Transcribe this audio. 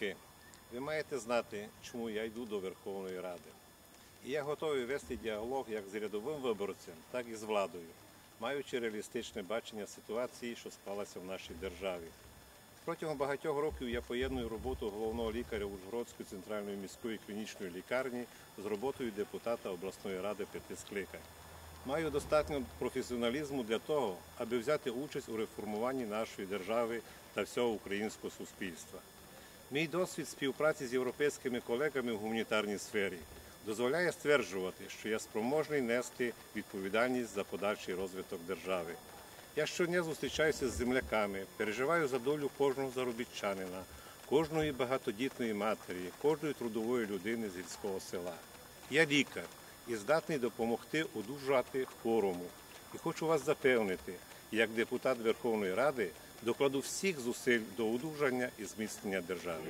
Земляки, ви маєте знати, чому я йду до Верховної Ради. І я готовий вести діалог як з рядовим виборцем, так і з владою, маючи реалістичне бачення ситуації, що склалася в нашій державі. Протягом багатьох років я поєдную роботу головного лікаря Ужгородської центральної міської клінічної лікарні з роботою депутата обласної ради п'яти скликань. Маю достатньо професіоналізму для того, аби взяти участь у реформуванні нашої держави та всього українського суспільства. Мій досвід співпраці з європейськими колегами в гуманітарній сфері дозволяє стверджувати, що я спроможний нести відповідальність за подальший розвиток держави. Я щодня зустрічаюся з земляками, переживаю за долю кожного заробітчанина, кожної багатодітної матері, кожної трудової людини з гірського села. Я лікар і здатний допомогти одужати хворому. І хочу вас запевнити, як депутат Верховної Ради докладу всіх зусиль до одужання і зміцнення держави.